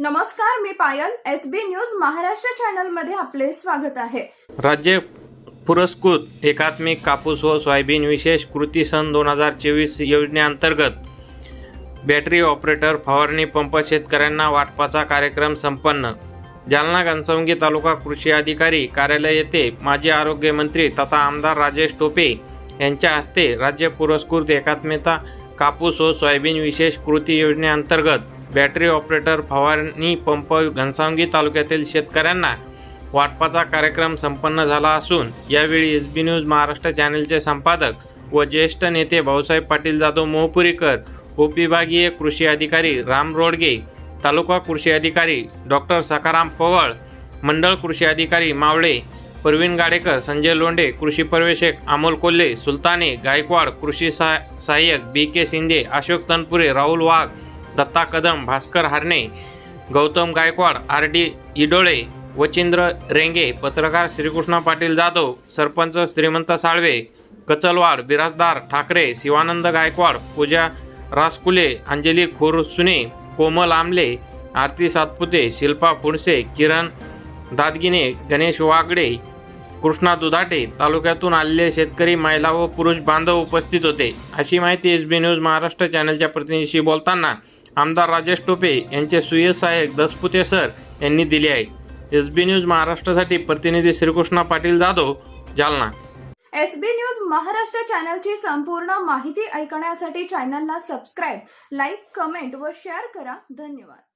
नमस्कार मी Payal S B news Maharashtra चॅनलमध्ये आपले स्वागत आहे. राज्य पुरस्कृत एकात्मिक कापूस व सोयाबीन विशेष कृती सन दोन हजार चोवीस योजनेअंतर्गत बॅटरी ऑपरेटर फवारणी पंप शेतकऱ्यांना वाटपाचा कार्यक्रम संपन्न. जालना गणसंगी तालुका कृषी अधिकारी कार्यालय येथे माजी आरोग्यमंत्री तथा आमदार राजेश टोपे यांच्या हस्ते राज्य पुरस्कृत एकात्मिकता कापूस व सोयाबीन विशेष कृती योजनेअंतर्गत बॅटरी ऑपरेटर फवारणी पंप घनसावंगी तालुक्यातील शेतकऱ्यांना वाटपाचा कार्यक्रम संपन्न झाला असून यावेळी एस बी न्यूज महाराष्ट्र चॅनलचे संपादक व ज्येष्ठ नेते भाऊसाहेब पाटील जाधव मोहपुरीकर उपविभागीय कृषी अधिकारी राम रोडगे तालुका कृषी अधिकारी डॉक्टर सकाराम पवळ मंडळ कृषी अधिकारी मावळे प्रवीण गाडेकर संजय लोंढे कृषी पर्यवेक्षक अमोल कोल्हे सुलताने गायकवाड कृषी सहाय्यक B K Shinde Ashok Tanpure Rahul Wagh Datta Kadam Bhaskar Harne Gautam Gaikwad R D Idole Vachindra Renge पत्रकार श्रीकृष्ण पाटील जाधव सरपंच श्रीमंत साळवे कचलवाड बिराजदार ठाकरे शिवानंद गायकवाड पूजा रासकुले अंजली खोरसुने कोमल आमले आरती सातपुते शिल्पा फुडसे किरण दादगिने गणेश वागडे कृष्णा दुधाटे तालुक्यातून आलेले शेतकरी महिला व पुरुष बांधव उपस्थित होते. अशी माहिती एस बी न्यूज महाराष्ट्र चॅनलच्या प्रतिनिधीशी बोलताना आमदार राजेश टोपे यांचे सुय सहाय्यक दसपुते सर यांनी दिली आहे. एस बी न्यूज महाराष्ट्रासाठी प्रतिनिधी Shrikrishna Patil Jadhav Jalna. S B news Maharashtra चॅनलची संपूर्ण माहिती ऐकण्यासाठी चॅनलला सबस्क्राईब लाईक कमेंट व शेअर करा. धन्यवाद.